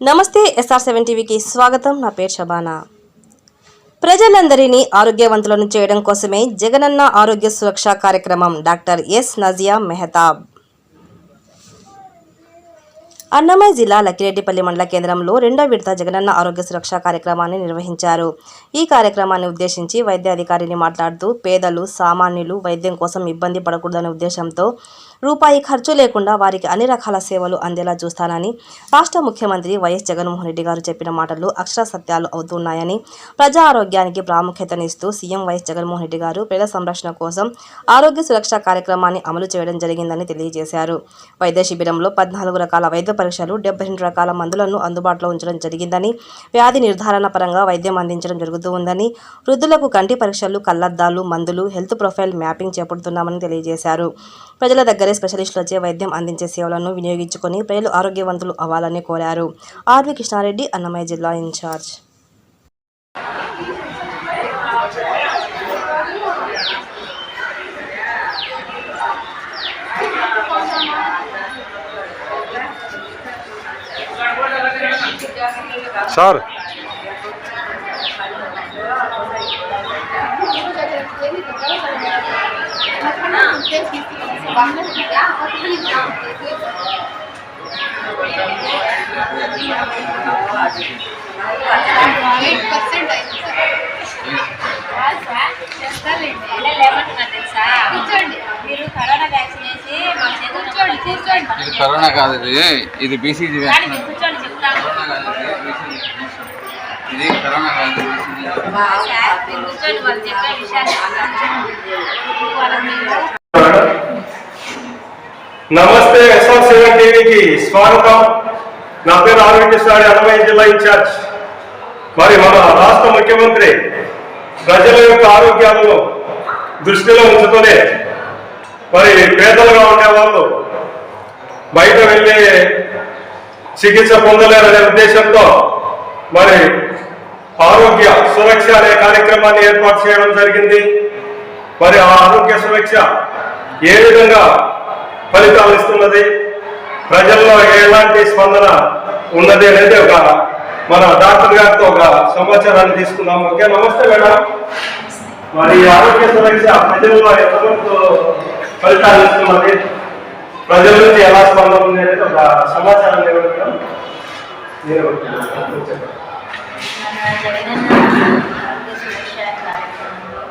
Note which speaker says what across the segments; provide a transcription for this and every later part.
Speaker 1: నమస్తే SR seven టీవీకి స్వాగతం. నా పేరు శబానా ప్రజలందరినీ ఆరోగ్యవంతులను చేయడం కోసమే జగనన్న ఆరోగ్య సురక్ష కార్యక్రమం డాక్టర్ ఎస్ నజియా మెహతాబ్. అన్నమయ్య జిల్లా లక్కిరెడ్డిపల్లి మండల కేంద్రంలో రెండో విడత జగనన్న ఆరోగ్య సురక్ష కార్యక్రమాన్ని నిర్వహించారు. ఈ కార్యక్రమాన్ని ఉద్దేశించి వైద్యాధికారిని మాట్లాడుతూ పేదలు సామాన్యులు వైద్యం కోసం ఇబ్బంది పడకూడదనే ఉద్దేశంతో రూపాయి ఖర్చు లేకుండా వారికి అన్ని రకాల సేవలు అందేలా చూస్తానని రాష్ట్ర ముఖ్యమంత్రి వైఎస్ జగన్మోహన్ రెడ్డి గారు చెప్పిన మాటలు అక్షర సత్యాలు అవుతున్నాయని ప్రజా ఆరోగ్యానికి ప్రాముఖ్యతనిస్తూ సీఎం వైఎస్ జగన్మోహన్ రెడ్డి గారు పేద సంరక్షణ కోసం ఆరోగ్య సురక్ష కార్యక్రమాన్ని అమలు చేయడం జరిగిందని తెలియజేశారు. వైద్య శిబిరంలో పద్నాలుగు రకాల వైద్య పరీక్షలు డెబ్బై రెండు రకాల మందులను అందుబాటులో ఉంచడం జరిగిందని వ్యాధి నిర్ధారణ పరంగా వైద్యం అందించడం జరుగుతూ ఉందని వృద్ధులకు కంటి పరీక్షలు కళ్ళద్దాలు మందులు హెల్త్ ప్రొఫైల్ మ్యాపింగ్ చేపడుతున్నామని తెలియజేశారు. ప్రజల దగ్గరే స్పెషలిస్టులచే వైద్యం అందించే సేవలను వినియోగించుకొని ప్రజలు ఆరోగ్యవంతులు అవ్వాలని కోరారు. ఆర్వి కృష్ణారెడ్డి అన్నమయ్య జిల్లా ఇన్ఛార్జ్.
Speaker 2: ఇది కరోనా కాదు ఇది. ఇది బీసీజీ
Speaker 3: కానీ మీరు కూర్చోండి చెప్తాను
Speaker 2: ఇది కరోనా కాదు
Speaker 3: సార్, మీరు కూర్చోండి వాళ్ళు చెప్పే విషయాలు కరోనా
Speaker 4: నమస్తే ఎస్ఆర్ సెవెన్ టీవీకి స్వాగతం. నా పేరు ఆరోగ్యశ్రాడి అన్నమయ్య జిల్లా ఇన్ఛార్జ్. మరి మన రాష్ట్ర ముఖ్యమంత్రి ప్రజల యొక్క ఆరోగ్యాలను దృష్టిలో ఉంచుతూనే మరి పేదలుగా ఉండేవాళ్ళు బయట వెళ్ళి చికిత్స పొందలేరనే ఉద్దేశంతో మరి ఆరోగ్య సురక్ష అనే కార్యక్రమాన్ని ఏర్పాటు చేయడం జరిగింది. మరి ఆ ఆరోగ్య సురక్ష ఏ విధంగా ఫలితాలు ఇస్తున్నది? ప్రజల్లో ఎలాంటి స్పందన ఉన్నది అనేది ఒక మన డాక్టర్ గారితో ఒక సమాచారాన్ని తీసుకుందాం ఓకే నమస్తే మేడం. మరి ఈ ఆరోగ్య సురక్ష ప్రజల్లో ఎంతవరకు ఫలితాలు ఇస్తున్నది? ప్రజల నుంచి ఎలా స్పందన ఉంది అనేది ఒక సమాచారాన్ని ఇవ్వండి మేడం.
Speaker 3: నేను జగనన్న ఆరోగ్య సురక్ష కార్యక్రమంలో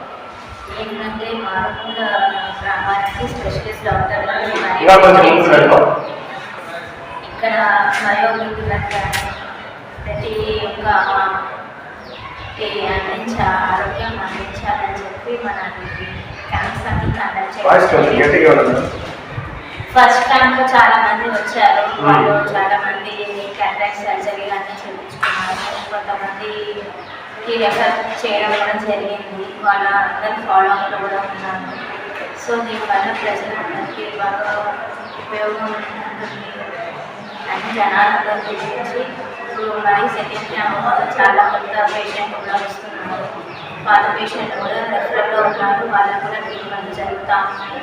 Speaker 3: ఏంటంటే మారుమూల గ్రామానికి స్పెషలిస్ట్ డాక్టర్లు ఇక్కడ వయోవృద్ధులకు కానీ ప్రతి ఒక్క అందించ ఆరోగ్యం అందించాలని చెప్పి మన క్యాంప్స్ అన్ని కండక్ట్ ఫస్ట్ క్యాంప్ చాలా మంది వచ్చారు.
Speaker 4: Hmm.
Speaker 3: వాళ్ళు చాలా మంది క్యాటరాక్ట్ సర్జరీలు అన్నీ కొంతమంది రెఫర్ చేయడం కూడా జరిగింది. వాళ్ళ అందరు ఫాలో అప్లో కూడా ఉన్నారు. సో దీనివల్ల ప్రజలందరికీ బాగా ఉపయోగం ఉంటుంది అని జనాలందరూ గురించి ఇప్పుడు మరి సెకండ్ క్యాంప్ చాలా కొత్త పేషెంట్ కూడా వస్తున్నారు. వాళ్ళ పేషెంట్ కూడా రెఫరల్లో ఉన్నారు. వాళ్ళకు కూడా ట్రీట్మెంట్ జరుగుతూ ఉన్నాయి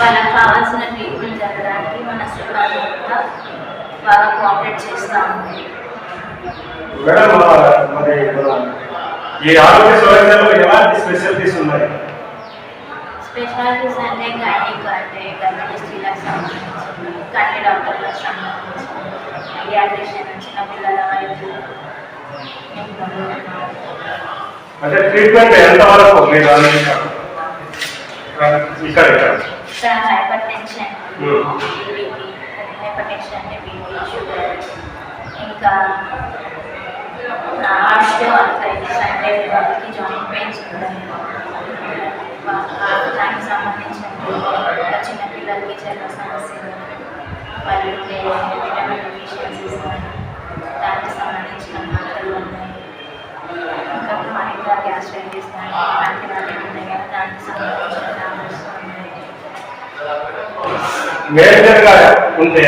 Speaker 3: వాళ్ళకి కావాల్సిన ట్రీట్మెంట్ జరగడానికి మన సిబ్బంది కూడా బాగా కోఆపరేట్ చేస్తూ ఉంది
Speaker 4: మేడం ఆ, మరి మన ఈ ఆరోగ్య సురక్షలో ఎలాంటి స్పెషాలిటీస్ ఉన్నాయి
Speaker 3: స్పెషాలిటీస్ అంటే గైనిక్ అంటే గర్భిణీ స్త్రీలకు సంబంధించి కంటి డాక్టర్లకు సంబంధించి పీడియాట్రిషియన్ చిన్నపిల్లల వైద్యులు నిపుణులు ఉన్నారు.
Speaker 4: అంటే ట్రీట్మెంట్ ఎంతవరకు మీరు ఆలోచించారు ఇక్కడ ఇక్కడ
Speaker 3: ఇక్కడ hypertension
Speaker 4: Hmm.
Speaker 3: BP hypertension అంటే బీపీ షుగర్ ఇంకా ఆస్టియో ఆర్థరైటిస్ అంటే వాళ్ళకి జాయింట్ పెయిన్స్ ఉంటాయి వా- దానికి సంబంధించిన ఇంకా చిన్నపిల్లలకి చర్మ సమస్యలు వాళ్ళు విటమిన్ డెఫిషియన్సీస్ దానికి సంబంధించిన మాటలు ఉన్నాయి ఇంకా క్రానిక్ గ్యాస్ట్రైటిస్ కానీ ఇలాంటి వాటికి ఉన్నాయి కదా దానికి సంబంధించిన టాబ్లెట్స్ ఉన్నాయి
Speaker 4: మేజర్ గా ఉంటే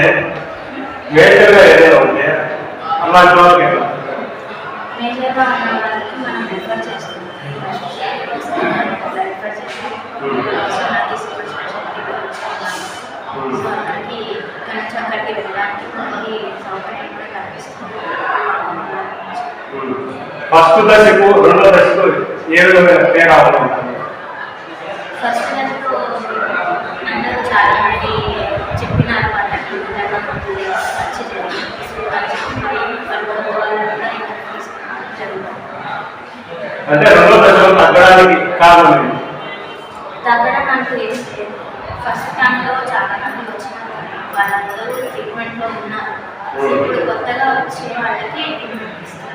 Speaker 4: మేజర్ గా ఏదైనా ఉంటే అలాంటి వాళ్ళకి
Speaker 3: మనం మనకి
Speaker 4: ఫస్ట్ దశకు రెండో దశకు ఏ విధమైన తేడా ఉంటుంది
Speaker 3: ఫస్ట్ అందరూ చాలా మంది చెప్పినారు వాళ్ళకి వచ్చి
Speaker 4: అంటే రెండో దశలో తగ్గడానికి కారణం ఏంటి?
Speaker 3: తగ్గడం అంటూ ఏం లేదు ఫస్ట్ టైంలో చాలా మంది వచ్చినారు వాళ్ళందరూ ట్రీట్మెంట్లో ఉన్నారు ఇప్పుడు కొత్తగా వచ్చే వాళ్ళకి ట్రీట్మెంట్ ఇస్తారు.